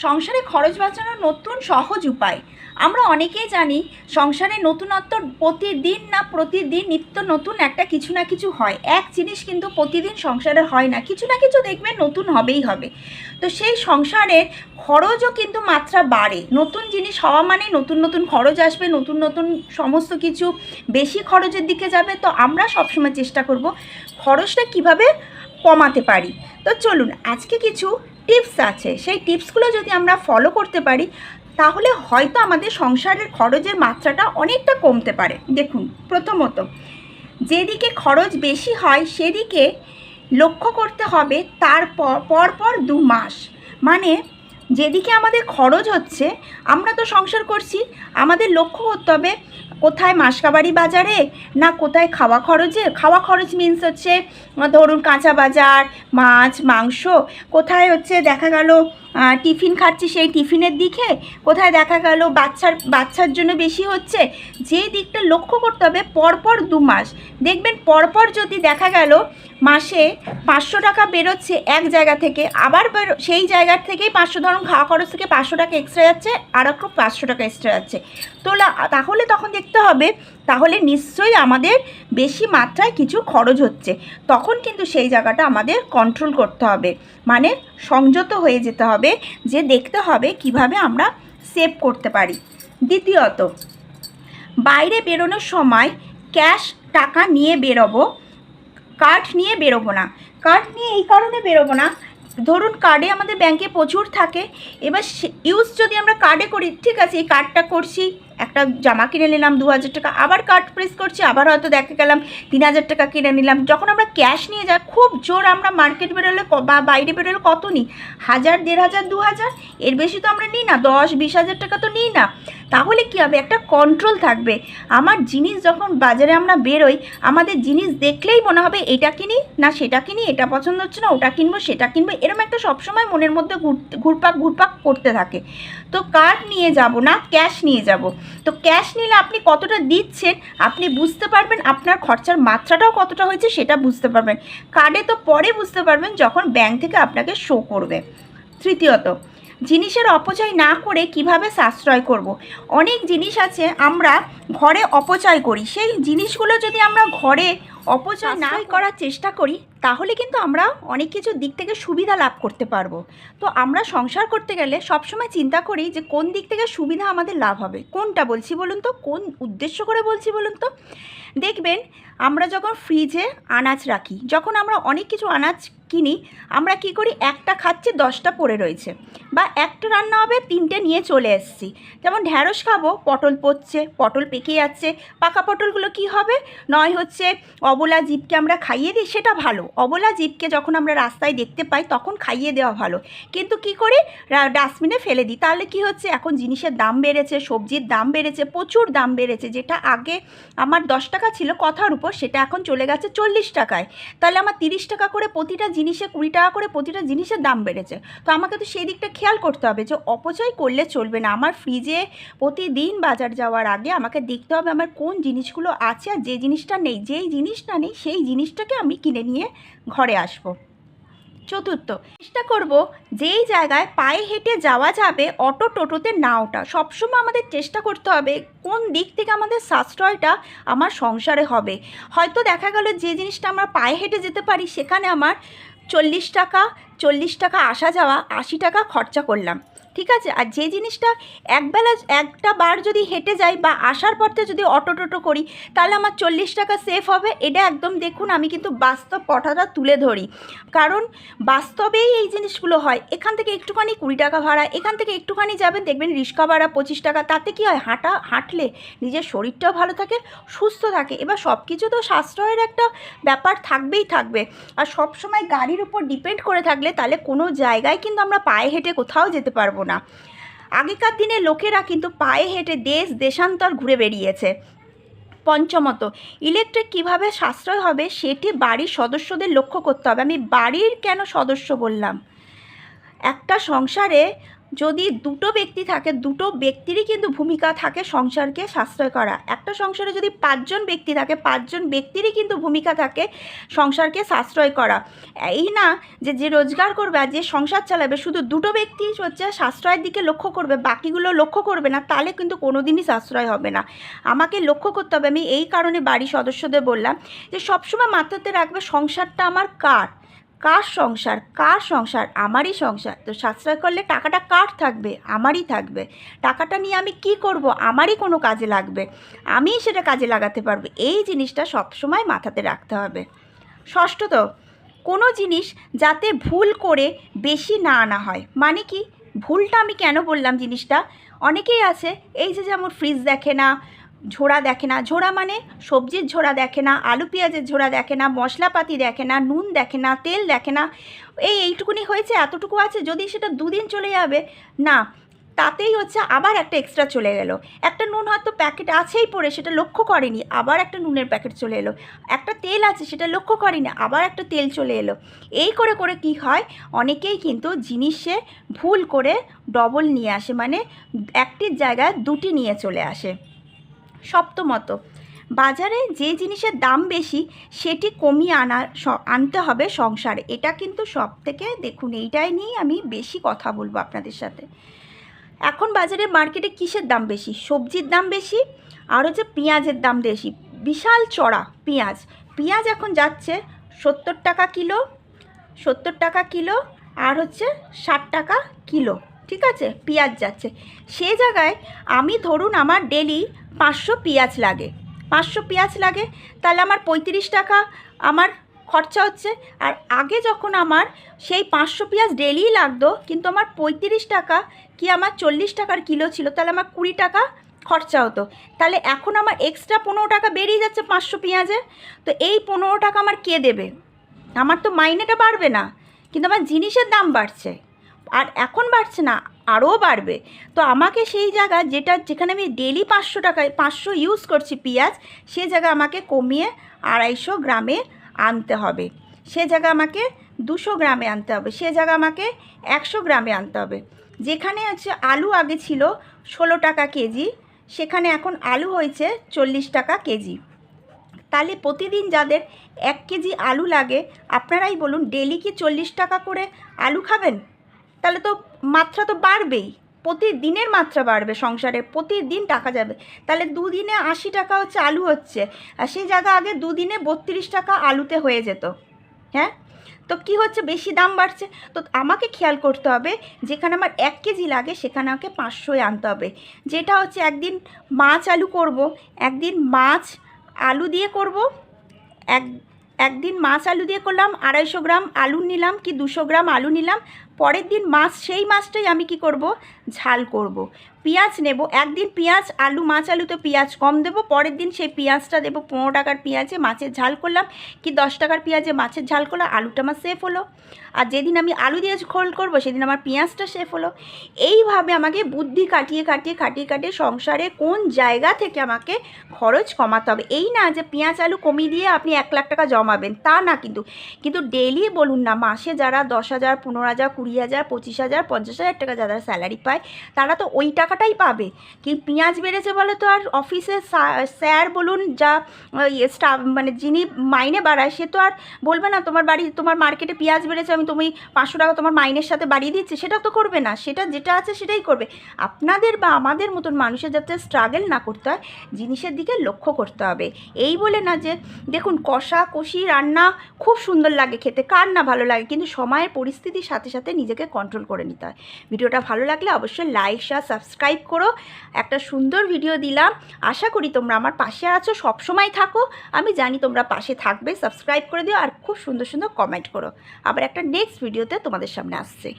সংসারে খরচ বাঁচানোর নতুন সহজ উপায়। আমরা অনেকেই জানি, সংসারে নতুনত্ব প্রতিদিন না প্রতিদিন নিত্য নতুন একটা কিছু না কিছু হয়। এক জিনিস কিন্তু প্রতিদিন সংসারে হয় না, কিছু না কিছু দেখবেন নতুন হবেই হবে। তো সেই সংসারের খরচও কিন্তু মাত্রা বাড়ে। নতুন জিনিস হওয়া মানে নতুন নতুন খরচ আসবে, নতুন নতুন সমস্ত কিছু বেশি খরচের দিকে যাবে। তো আমরা সবসময় চেষ্টা করব খরচটা কীভাবে কমাতে পারি। তো চলুন, আজকে কিছু টিপস আছে। সেই টিপসগুলো যদি আমরা ফলো করতে পারি, তাহলে হয়তো আমাদের সংসারের খরচের মাত্রাটা অনেকটা কমতে পারে। দেখুন, প্রথমত, যেদিকে খরচ বেশি হয়, সেদিকে লক্ষ্য করতে হবে তার পর পর দু মাস। মানে যেদিকে আমাদের খরচ হচ্ছে, আমরা তো সংসার করছি, আমাদের লক্ষ্য করতে হবে কোথায় মাসকাবাড়ি বাজারে না কোথায় খাওয়া খরচে খাওয়া খরচ মিন্স হচ্ছে, ধরুন কাঁচা বাজার, মাছ, মাংস, কোথায় হচ্ছে দেখা গেল টিফিন খাচ্ছি সেই টিফিনের দিকে। কোথায় দেখা গেল বাচ্চার বাচ্চার জন্য বেশি হচ্ছে। যে দিকটা লক্ষ্য করতে হবে, পরপর দু মাস। দেখবেন পরপর যদি দেখা গেল মাসে পাঁচশো টাকা বেরোচ্ছে এক জায়গা থেকে, আবার বেরো সেই জায়গার থেকেই পাঁচশো ধরুন খাওয়া খরচ থেকে পাঁচশো টাকা এক্সট্রা যাচ্ছে, আর একটু পাঁচশো টাকা এক্সট্রা যাচ্ছে। তো তাহলে তখন দেখতে হবে তাহলে নিশ্চয়ই আমাদের বেশি মাত্রায় কিছু খরচ হচ্ছে। তখন কিন্তু সেই জায়গাটা আমাদের কন্ট্রোল করতে হবে। মানে সংযত হয়ে যেতে হবে যে দেখতে হবে কীভাবে আমরা সেভ করতে পারি। দ্বিতীয়ত, বাইরে বেরোনোর সময় ক্যাশ টাকা নিয়ে বেরোবো কার্ড নিয়ে বেরোবো না। কার্ড নিয়ে এই কারণে বেরোবো না। ধরুন কার্ডে আমাদের ব্যাংকে প্রচুর থাকে। এবার ইউজ যদি আমরা কার্ডে করি, ঠিক আছে, এই কার্ডটা করছি। একটা জামা কিনে নিলাম দু হাজার টাকা, আবার কার্ড প্রেস করছি, আবার হয়তো দেখে গেলাম তিন হাজার টাকা কিনে নিলাম। যখন আমরা ক্যাশ নিয়ে যাই, খুব জোর আমরা মার্কেট বেরোলে বা বাইরে বেরোলে কত নিই? হাজার, দেড় হাজার, দু হাজার? এর বেশি তো আমরা নিই না, দশ, বিশ হাজার টাকা তো নিই না। তাহলে কী হবে? একটা কন্ট্রোল থাকবে। আমার জিনিস যখন বাজারে আমরা বেরোই, আমাদের জিনিস দেখলেই মনে হবে এটা কিনি না সেটা কিনি, এটা পছন্দ হচ্ছে না, ওটা কিনবো, সেটা কিনবো এরকম একটা সবসময় মনের মধ্যে ঘুরপাক ঘুরপাক করতে থাকে। তো কার্ড নিয়ে যাব না ক্যাশ নিয়ে যাব। তো ক্যাশ নিলে আপনি কতটা দিচ্ছেন, আপনি বুঝতে পারবেন আপনার খরচার মাত্রাটাও কতটা হয়েছে সেটা বুঝতে পারবেন। কার্ডে তো পরে বুঝতে পারবেন যখন ব্যাংক থেকে আপনাকে শো করবে। তৃতীয়ত জিনিসের অপচয় না করে কীভাবে সাশ্রয় করব। অনেক জিনিস আছে আমরা ঘরে অপচয় করি। সেই জিনিসগুলো যদি আমরা ঘরে অপচয় না করার চেষ্টা করি তাহলে কিন্তু আমরা অনেক কিছু দিক থেকে সুবিধা লাভ করতে পারব। তো আমরা সংসার করতে গেলে সবসময় চিন্তা করি যে কোন দিক থেকে সুবিধা আমাদের লাভ হবে। কোনটা বলছি বলুন তো? কোন উদ্দেশ্য করে বলছি বলুন তো? দেখবেন আমরা যখন ফ্রিজে আনাজ রাখি, যখন আমরা অনেক কিছু আনাজ কিনি, আমরা কি করি? একটা খাচ্ছি, দশটা পড়ে রয়েছে। বা একটা রান্না হবে, তিনটে নিয়ে চলে এসেছি। যেমন ঢ্যাঁড়স খাব, পটল পচছে, পটল পেকে যাচ্ছে। পাকা পটলগুলো কি হবে? নয় হচ্ছে অবলা জীবকে আমরা খাইয়ে দিই, সেটা ভালো। অবলা জীবকে যখন আমরা রাস্তায় দেখতে পাই, তখন খাইয়ে দেওয়া ভালো। কিন্তু কি করি? ডাস্টবিনে ফেলে দিই। তাহলে কি হচ্ছে? এখন জিনিসের দাম বেড়েছে, সবজির দাম বেড়েছে, প্রচুর দাম বেড়েছে। যেটা আগে আমার দশ টাকা ছিল, কথার উপর সেটা এখন চলে গেছে চল্লিশ টাকায়। তাহলে আমার তিরিশ টাকা করে প্রতিটা জিনিসে, কুড়ি টাকা করে প্রতিটা জিনিসের দাম বেড়েছে। তো আমাকে তো সেই দিকটা খেয়াল করতে হবে যে অপচয় করলে চলবে না। আমার ফ্রিজে প্রতিদিন বাজার যাওয়ার আগে আমাকে দেখতে হবে আমার কোন জিনিসগুলো আছে আর যে জিনিসটা নেই, যেই জিনিসটা নেই, সেই জিনিসটাকে আমি কিনে নিয়ে ঘরে আসব। চতুর্থ। চেষ্টা করব যেই জায়গায় পায়ে হেঁটে যাওয়া যাবে অটো টোটোতে না ওঠা। সবসময় আমাদের চেষ্টা করতে হবে কোন দিক থেকে আমাদের সাশ্রয়টা আমার সংসারে হবে। হয়তো দেখা গেল যে জিনিসটা আমরা পায়ে হেঁটে যেতে পারি সেখানে আমার চল্লিশ টাকা চল্লিশ টাকা আসা যাওয়া, আশি টাকা খরচা করলাম। ঠিক আছে? আর যে জিনিসটা একবেলা একটা বার যদি হেঁটে যাই বা আসার পথে যদি অটো টোটো করি, তাহলে আমার চল্লিশ টাকা সেফ হবে। এটা একদম দেখুন, আমি কিন্তু বাস্তব পটাটা তুলে ধরি। কারণ বাস্তবেই এই জিনিসগুলো হয়। এখান থেকে একটুখানি কুড়ি টাকা ভাড়া, এখান থেকে একটুখানি যাবেন, দেখবেন রিক্সা ভাড়া পঁচিশ টাকা। তাতে কি হয়? হাঁটা, হাঁটলে নিজের শরীরটাও ভালো থাকে, সুস্থ থাকে। এবার সব কিছু তো সাশ্রয়ের একটা ব্যাপার থাকবেই থাকবে। আর সব সময় গাড়ির উপর ডিপেন্ড করে থাকলে তাহলে কোনো জায়গায় কিন্তু আমরা পায়ে হেঁটে কোথাও যেতে পারব না। আগেকার দিনে লোকেরা কিন্তু পায়ে হেঁটে দেশ, দেশান্তর ঘুরে বেরিয়েছে পঞ্চমত, ইলেকট্রিক কীভাবে সাশ্রয় হবে সেটি বাড়ির সদস্যদের লক্ষ্য করতে হবে। আমি বাড়ির কেন সদস্য বললাম? একটা সংসারে যদি দুটো ব্যক্তি থাকে, দুটো ব্যক্তিরই কিন্তু ভূমিকা থাকে সংসারকে সাশ্রয় করা। একটা সংসারে যদি পাঁচজন ব্যক্তি থাকে, পাঁচজন ব্যক্তিরই কিন্তু ভূমিকা থাকে সংসারকে সাশ্রয় করা। এই না যে যে রোজগার করবে আর যে সংসার চালাবে, শুধু দুটো ব্যক্তি হচ্ছে সাশ্রয়ের দিকে লক্ষ্য করবে, বাকিগুলো লক্ষ্য করবে না, তাহলে কিন্তু কোনো দিনই সাশ্রয় হবে না। আমাকে লক্ষ্য করতে হবে, আমি এই কারণে বাড়ির সদস্যদের বললাম যে, সবসময় মাথাতে রাখবে, সংসারটা আমার কার? কার সংসার? কার সংসার? আমারই সংসার। তো সাশ্রয় করলে টাকাটা কার থাকবে? আমারই থাকবে। টাকাটা নিয়ে আমি কি করব? আমারই কোনো কাজে লাগবে। আমিই সেটা কাজে লাগাতে পারব। এই জিনিসটা সবসময় মাথাতে রাখতে হবে। ষষ্ঠত, কোনো জিনিস যাতে ভুল করে বেশি না আনা হয়। মানে কি? ভুলটা আমি কেন বললাম জিনিসটা? অনেকেই আছে, এই যে যেমন ফ্রিজ দেখে না ঝোড়া দেখে না। ঝোড়া মানে সবজির ঝোড়া দেখে না, আলু পেঁয়াজের ঝোড়া দেখে না, মশলাপাতি দেখে না, নুন দেখে না, তেল দেখে না। এই এইটুকুনি হয়েছে, এতটুকু আছে, যদি সেটা দুদিন চলে যাবে, না, তাতেই হচ্ছে আবার একটা এক্সট্রা চলে গেল একটা নুন হয়তো প্যাকেট আছেই পড়ে, সেটা লক্ষ্য করেনি, আবার একটা নুনের প্যাকেট চলে এলো। একটা তেল আছে, সেটা লক্ষ্য করেনি, আবার একটা তেল চলে এলো। এই করে করে কি হয়, অনেকেই কিন্তু জিনিসে ভুল করে ডবল নিয়ে আসে মানে একটির জায়গায় দুটি নিয়ে চলে আসে। সপ্তমত। বাজারে যে জিনিসের দাম বেশি, সেটি কমিয়ে আনা আনতে হবে সংসারে। এটা কিন্তু সব থেকে দেখুন, এইটাই নিয়েই আমি বেশি কথা বলব আপনাদের সাথে। এখন বাজারে মার্কেটে কিসের দাম বেশি? সবজির দাম বেশি আর হচ্ছে পেঁয়াজের দাম বেশি। বিশাল চড়া পেঁয়াজ। পেঁয়াজ এখন যাচ্ছে সত্তর টাকা কিলো, সত্তর টাকা কিলো, আর হচ্ছে ষাট টাকা কিলো। ঠিক আছে? পেঁয়াজ যাচ্ছে। সে জায়গায় আমি ধরুন আমার ডেলি পাঁচশো পেঁয়াজ লাগে। পাঁচশো পেঁয়াজ লাগে, তাহলে আমার পঁয়ত্রিশ টাকা আমার খরচা হচ্ছে। আর আগে যখন আমার সেই পাঁচশো পেঁয়াজ ডেলিই লাগতো, কিন্তু আমার পঁয়ত্রিশ টাকা কি আমার চল্লিশ টাকার কিলো ছিল, তাহলে আমার কুড়ি টাকা খরচা হতো। তাহলে এখন আমার এক্সট্রা পনেরো টাকা বেরিয়ে যাচ্ছে পাঁচশো পেঁয়াজে। তো এই পনেরো টাকা আমার কে দেবে? আমার তো মাইনেটা বাড়বে না, কিন্তু আমার জিনিসের দাম বাড়ছে। আর এখন বাড়ছে না আরও বাড়বে। তো আমাকে সেই জায়গা যেটা যেখানে আমি ডেলি পাঁচশো টাকায়, পাঁচশো ইউজ করছি পেঁয়াজ, সে জায়গা আমাকে কমিয়ে আড়াইশো গ্রামে আনতে হবে। সে জায়গা আমাকে দুশো গ্রামে আনতে হবে। সে জায়গা আমাকে একশো গ্রামে আনতে হবে। যেখানে হচ্ছে আলু আগে ছিল ষোলো টাকা কেজি, সেখানে এখন আলু হয়েছে চল্লিশ টাকা কেজি। তাহলে প্রতিদিন যাদের এক কেজি আলু লাগে, আপনারাই বলুন ডেলি কি চল্লিশ টাকা করে আলু খাবেন? তাহলে তো মাত্রা তো বাড়বেই। প্রতিদিনের মাত্রা বাড়বে সংসারে, প্রতিদিন টাকা যাবে। তাহলে দুদিনে আশি টাকা হচ্ছে আলু হচ্ছে। আর সেই জায়গা আগে দুদিনে বত্রিশ টাকা আলুতে হয়ে যেত। হ্যাঁ? তো কি হচ্ছে? বেশি দাম বাড়ছে। তো আমাকে খেয়াল করতে হবে, যেখানে আমার এক কেজি লাগে, সেখানে আমাকে পাঁচশোয় আনতে হবে। যেটা হচ্ছে একদিন মাছ আলু করব, একদিন মাছ আলু দিয়ে করব, এক, একদিন মাছ আলু দিয়ে করলাম, আড়াইশো গ্রাম আলু নিলাম, কি দুশো গ্রাম আলু নিলাম পরের দিন মাছ, সেই মাছটাই আমি কি করব? ঝাল করব। পেঁয়াজ নেব। একদিন পেঁয়াজ, আলু, মাছ আলুতে পেঁয়াজ কম দেবো। পরের দিন সেই পেঁয়াজটা দেবো। পনেরো টাকার পেঁয়াজে মাছের ঝাল করলাম। কি দশ টাকার পেঁয়াজে মাছের ঝাল করলাম? আলুটা আমার সেফ হলো। আর যেদিন আমি আলু দিয়ে খোল করব, সেদিন আমার পেঁয়াজটা সেফ হলো। এইভাবে আমাকে বুদ্ধি কাটিয়ে কাটিয়ে কাটিয়ে কাটিয়ে সংসারে কোন জায়গা থেকে আমাকে খরচ কমাতে হবে? এই না যে পেঁয়াজ, আলু কমিয়ে দিয়ে আপনি এক লাখ টাকা জমাবেন, তা না কিন্তু। কিন্তু ডেলি বলুন না, মাসে যারা দশ হাজার, পনেরো হাজার কুড়ি হাজার, পঁচিশ হাজার, পঞ্চাশ হাজার টাকা যারা স্যালারি পায়, তারা তো ওই টাকাটাই পাবে। কি পেঁয়াজ বেড়েছে বলে তো আর অফিসে স্যার বলুন যা স্টাফ মানে যিনি মাইনে বাড়ায়, সে তো আর বলবে না, তোমার বাড়ি, তোমার মার্কেটে পেঁয়াজ বেড়েছে, আমি তুমি পাঁচশো টাকা তোমার মাইনের সাথে বাড়িয়ে দিচ্ছি। সেটা তো করবে না, সেটা যেটা আছে সেটাই করবে। আপনাদের বা আমাদের মতন মানুষের যাতে স্ট্রাগল না করতে হয়, জিনিসের দিকে লক্ষ্য করতে হবে। এই বলে না যে, দেখুন, কষা, কষি, রান্না খুব সুন্দর লাগে খেতে, কার না ভালো লাগে? কিন্তু সময়ের পরিস্থিতির সাথে সাথে নিজেকে কন্ট্রোল করে নিতে হয়। ভিডিওটা ভালো লাগলে অবশ্যই লাইক শেয়ার সাবস্ক্রাইব করো। একটা সুন্দর ভিডিও দিলাম। আশা করি তোমরা আমার পাশে আছো, সবসময় থাকো। আমি জানি তোমরা পাশে থাকবে সাবস্ক্রাইব করে দিও আর খুব সুন্দর সুন্দর কমেন্ট করো। আবার একটা নেক্সট ভিডিওতে তোমাদের সামনে আসছে।